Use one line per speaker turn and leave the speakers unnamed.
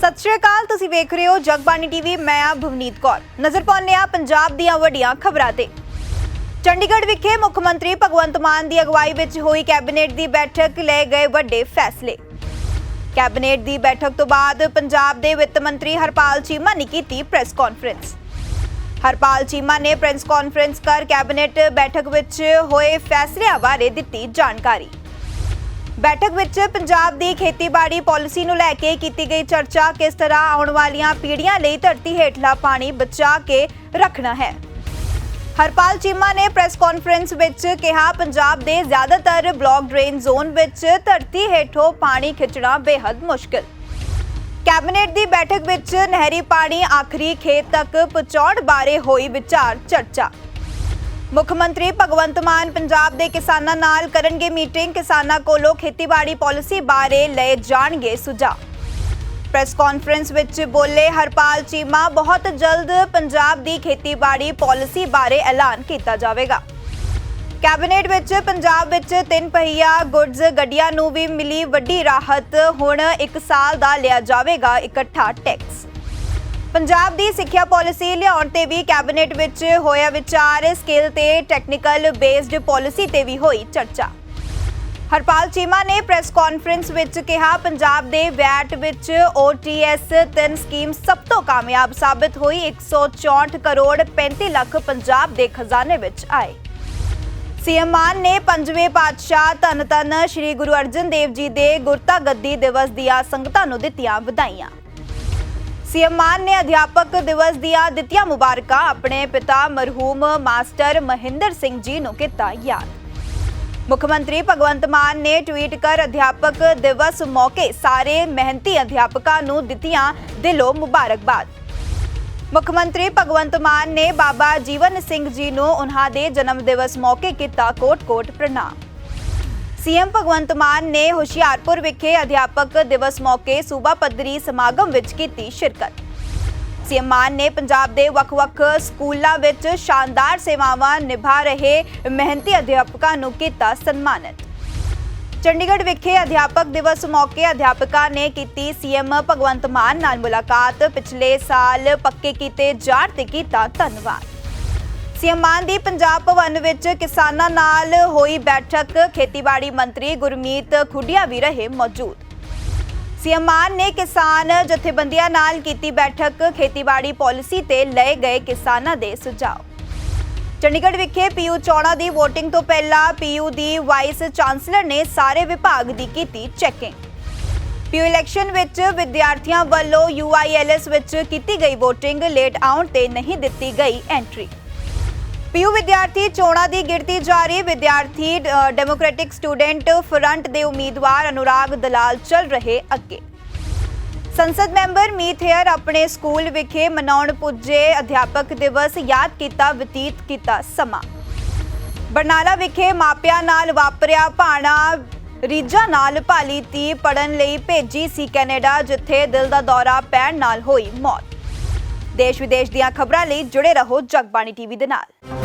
ਸਤਿ ਸ਼੍ਰੀ ਅਕਾਲ, ਤੁਸੀਂ ਵੇਖ ਰਹੇ ਹੋ ਜਗਬਾਣੀ ਟੀਵੀ, ਮੈਂ ਆ ਭਵਨੀਤ ਕੌਰ। ਨਜ਼ਰ ਪਾਉਂਦੇ ਆ ਪੰਜਾਬ ਦੀਆਂ ਵੱਡੀਆਂ ਖਬਰਾਂ ਤੇ। ਚੰਡੀਗੜ੍ਹ ਵਿਖੇ ਮੁੱਖ ਮੰਤਰੀ ਭਗਵੰਤ ਮਾਨ ਦੀ ਅਗਵਾਈ ਵਿੱਚ ਹੋਈ ਕੈਬਨਿਟ ਦੀ ਬੈਠਕ ਲਏ ਗਏ ਵੱਡੇ ਫੈਸਲੇ। ਕੈਬਨਿਟ ਦੀ ਬੈਠਕ ਤੋਂ ਬਾਅਦ ਪੰਜਾਬ ਦੇ ਵਿੱਤ ਮੰਤਰੀ ਹਰਪਾਲ ਚੀਮਾ ਨੇ ਕੀਤੀ ਪ੍ਰੈਸ ਕਾਨਫਰੰਸ। ਹਰਪਾਲ ਚੀਮਾ ਨੇ ਪ੍ਰੈਸ ਕਾਨਫਰੰਸ ਕਰ ਕੈਬਨਿਟ ਬੈਠਕ ਵਿੱਚ ਹੋਏ ਫੈਸਲਿਆਂ ਬਾਰੇ ਦਿੱਤੀ ਜਾਣਕਾਰੀ। ਬੈਠਕ ਵਿੱਚ ਪੰਜਾਬ ਦੀ ਖੇਤੀਬਾੜੀ ਪਾਲਿਸੀ ਨੂੰ ਲੈ ਕੇ ਕੀਤੀ ਗਈ ਚਰਚਾ ਕਿਸ ਤਰ੍ਹਾਂ ਆਉਣ ਵਾਲੀਆਂ ਪੀੜ੍ਹੀਆਂ ਲਈ ਧਰਤੀ ਹੇਠਲਾ ਪਾਣੀ ਬਚਾ ਕੇ ਰੱਖਣਾ ਹੈ। ਹਰਪਾਲ ਚੀਮਾ ਨੇ ਪ੍ਰੈਸ ਕਾਨਫਰੰਸ ਵਿੱਚ ਕਿਹਾ, ਪੰਜਾਬ ਦੇ ਜ਼ਿਆਦਾਤਰ ਬਲੌਕ ਡਰੇਨ ਜ਼ੋਨ ਵਿੱਚ ਧਰਤੀ ਹੇਠੋਂ ਪਾਣੀ ਖਿੱਚਣਾ ਬੇहद ਮੁਸ਼ਕਲ। ਕੈਬਨਿਟ ਦੀ ਬੈਠਕ ਵਿੱਚ ਨਹਿਰੀ ਪਾਣੀ ਆਖਰੀ ਖੇਤ ਤੱਕ ਪਹੁੰਚਾਉਣ ਬਾਰੇ ਹੋਈ ਵਿਚਾਰ ਚਰਚਾ। ਮੁੱਖ ਮੰਤਰੀ ਭਗਵੰਤ ਮਾਨ ਪੰਜਾਬ ਦੇ ਕਿਸਾਨਾਂ ਨਾਲ ਕਰਨਗੇ ਮੀਟਿੰਗ। ਕਿਸਾਨਾਂ ਕੋਲੋਂ ਖੇਤੀਬਾੜੀ ਪਾਲਿਸੀ ਬਾਰੇ ਲਏ ਜਾਣਗੇ ਸੁਝਾਅ। ਪ੍ਰੈਸ ਕਾਨਫਰੰਸ ਵਿੱਚ ਬੋਲੇ ਹਰਪਾਲ ਚੀਮਾ, ਬਹੁਤ ਜਲਦ ਪੰਜਾਬ ਦੀ ਖੇਤੀਬਾੜੀ ਪਾਲਿਸੀ ਬਾਰੇ ਐਲਾਨ ਕੀਤਾ ਜਾਵੇਗਾ। ਕੈਬਨਿਟ ਵਿੱਚ ਪੰਜਾਬ ਵਿੱਚ ਤਿੰਨ ਪਹੀਆ ਗੁੱਡਸ ਗੱਡੀਆਂ ਨੂੰ ਵੀ ਮਿਲੀ ਵੱਡੀ ਰਾਹਤ। ਹੁਣ 1 ਸਾਲ ਦਾ ਲਿਆ ਜਾਵੇਗਾ ਇਕੱਠਾ ਟੈਕਸ। ਪੰਜਾਬ ਦੀ ਸਿੱਖਿਆ ਪਾਲਿਸੀ ਲਿਆਉਣ ਤੇ ਵੀ ਕੈਬਨਿਟ ਵਿੱਚ ਹੋਇਆ ਵਿਚਾਰ, ਸਕਿੱਲ ਤੇ ਟੈਕਨੀਕਲ ਬੇਸਡ ਪਾਲਿਸੀ ਤੇ ਵੀ ਹੋਈ ਚਰਚਾ। ਹਰਪਾਲ ਚੀਮਾ ਨੇ ਪ੍ਰੈਸ ਕਾਨਫਰੰਸ ਵਿੱਚ ਕਿਹਾ, ਪੰਜਾਬ ਦੇ ਵੈਟ ਵਿੱਚ OTS ਤਿੰਨ ਸਕੀਮ ਸਭ ਤੋਂ ਕਾਮਯਾਬ ਸਾਬਤ ਹੋਈ। 164 ਕਰੋੜ 35 ਲੱਖ ਪੰਜਾਬ ਦੇ ਖਜ਼ਾਨੇ ਵਿੱਚ ਆਏ। ਸੀਐਮ ਮਾਨ ਨੇ ਪੰਜਵੇਂ ਪਾਤਸ਼ਾਹ ਧੰਨ ਧੰਨ ਸ੍ਰੀ ਗੁਰੂ ਅਰਜਨ ਦੇਵ ਜੀ ਦੇ ਗੁਰਤਾ ਗੱਦੀ ਦਿਵਸ ਦੀਆਂ ਸੰਗਤਾਂ ਨੂੰ ਦਿੱਤੀਆਂ ਵਧਾਈਆਂ। ਸੀਐਮ ਮਾਨ ਨੇ ਅਧਿਆਪਕ ਦਿਵਸ ਦੀਆਂ ਦਿੱਤੀਆਂ ਮੁਬਾਰਕਾਂ। ਆਪਣੇ ਪਿਤਾ ਮਰਹੂਮ ਮਾਸਟਰ ਮਹਿੰਦਰ ਸਿੰਘ ਜੀ ਨੂੰ ਕੀਤਾ ਯਾਦ। ਮੁੱਖ ਮੰਤਰੀ ਭਗਵੰਤ ਮਾਨ ਨੇ ਟਵੀਟ ਕਰ ਅਧਿਆਪਕ ਦਿਵਸ ਮੌਕੇ ਸਾਰੇ ਮਿਹਨਤੀ ਅਧਿਆਪਕਾਂ ਨੂੰ ਦਿੱਤੀਆਂ ਦਿਲੋਂ ਮੁਬਾਰਕਬਾਦ। ਮੁੱਖ ਮੰਤਰੀ ਭਗਵੰਤ ਮਾਨ ਨੇ ਬਾਬਾ ਜੀਵਨ ਸਿੰਘ ਜੀ ਨੂੰ ਉਹਨਾਂ ਦੇ ਜਨਮ ਦਿਵਸ ਮੌਕੇ ਕੀਤਾ ਕੋਟ-ਕੋਟ ਪ੍ਰਣਾਮ। ਸੀਐਮ ਭਗਵੰਤ ਮਾਨ ਨੇ ਹੁਸ਼ਿਆਰਪੁਰ ਵਿਖੇ ਅਧਿਆਪਕ ਦਿਵਸ ਮੌਕੇ ਸੂਬਾ ਪੱਧਰੀ ਸਮਾਗਮ ਵਿੱਚ ਕੀਤੀ ਸ਼ਿਰਕਤ। ਸੀਐਮ ਮਾਨ ਨੇ ਪੰਜਾਬ ਦੇ ਵੱਖ-ਵੱਖ ਸਕੂਲਾਂ ਵਿੱਚ ਸ਼ਾਨਦਾਰ ਸੇਵਾਵਾਂ ਨਿਭਾ ਰਹੇ ਮਿਹਨਤੀ ਅਧਿਆਪਕਾਂ ਨੂੰ ਕੀਤਾ ਸਨਮਾਨਿਤ। ਚੰਡੀਗੜ੍ਹ ਵਿਖੇ ਅਧਿਆਪਕ ਦਿਵਸ ਮੌਕੇ ਅਧਿਆਪਕਾਂ ਨੇ ਕੀਤੀ ਸੀਐਮ ਭਗਵੰਤ ਮਾਨ ਨਾਲ ਮੁਲਾਕਾਤ। ਪਿਛਲੇ ਸਾਲ ਪੱਕੇ ਕੀਤੇ ਜਾਣ ਤੇ ਕੀਤਾ ਧੰਨਵਾਦ। ਸੀਐਮ ਮਾਨ ਦੀ ਪੰਜਾਬ ਭਵਨ ਵਿੱਚ ਕਿਸਾਨਾਂ ਨਾਲ ਹੋਈ ਬੈਠਕ, ਖੇਤੀਬਾੜੀ ਮੰਤਰੀ ਗੁਰਮੀਤ ਖੁੱਡੀਆ ਵੀ ਰਹੇ ਮੌਜੂਦ। ਸੀਐਮ ਮਾਨ ਨੇ ਕਿਸਾਨ ਜਥੇਬੰਦੀਆਂ ਨਾਲ ਕੀਤੀ ਬੈਠਕ, ਖੇਤੀਬਾੜੀ ਪਾਲਿਸੀ ਤੇ ਲਏ ਗਏ ਕਿਸਾਨਾਂ ਦੇ ਸੁਝਾਅ। ਚੰਡੀਗੜ੍ਹ ਵਿਖੇ ਪੀਯੂ ਚੋਣਾਂ ਦੀ VOTING ਤੋਂ ਪਹਿਲਾਂ ਪੀਯੂ ਦੀ ਵਾਈਸ ਚਾਂਸਲਰ ਨੇ ਸਾਰੇ ਵਿਭਾਗ ਦੀ ਕੀਤੀ ਚੈਕਿੰਗ। ਪੀਯੂ ਇਲੈਕਸ਼ਨ ਵਿੱਚ ਵਿਦਿਆਰਥੀਆਂ ਵੱਲੋਂ UILS ਵਿੱਚ ਕੀਤੀ ਗਈ VOTING ਲੇਟ ਆਉਣ ਤੇ ਨਹੀਂ ਦਿੱਤੀ ਗਈ ਐਂਟਰੀ। ਪੀਯੂ ਵਿਦਿਆਰਥੀ ਚੋਣਾਂ ਦੀ ਗਿਣਤੀ ਜਾਰੀ। ਵਿਦਿਆਰਥੀ ਡੈਮੋਕ੍ਰੈਟਿਕ ਸਟੂਡੈਂਟ ਫਰੰਟ ਦੇ ਉਮੀਦਵਾਰ ਅਨੁਰਾਗ ਦਲਾਲ ਚੱਲ ਰਹੇ ਅੱਗੇ। ਸੰਸਦ ਮੈਂਬਰ ਮੀਤ ਹੇਅਰ ਆਪਣੇ ਸਕੂਲ ਵਿਖੇ ਮਨਾਉਣ ਪੁੱਜੇ। ਅਧਿਆਪਕ ਦਿਵਸ ਯਾਦ ਕੀਤਾ, ਬਤੀਤ ਕੀਤਾ ਸਮਾਂ। ਬਰਨਾਲਾ ਵਿਖੇ ਮਾਪਿਆਂ ਨਾਲ ਵਾਪਰਿਆ ਭਾਣਾ। ਰੀਜਾ ਨਾਲ ਭਾਲੀ ਤੀ ਪੜਨ ਲਈ ਭੇਜੀ ਸੀ ਕੈਨੇਡਾ, ਜਿੱਥੇ ਦਿਲ ਦਾ ਦੌਰਾ ਪੈਣ ਨਾਲ ਹੋਈ ਮੌਤ। ਦੇਸ਼ ਵਿਦੇਸ਼ ਦੀਆਂ ਖਬਰਾਂ ਲਈ ਜੁੜੇ ਰਹੋ ਜਗਬਾਣੀ ਟੀਵੀ ਦੇ ਨਾਲ।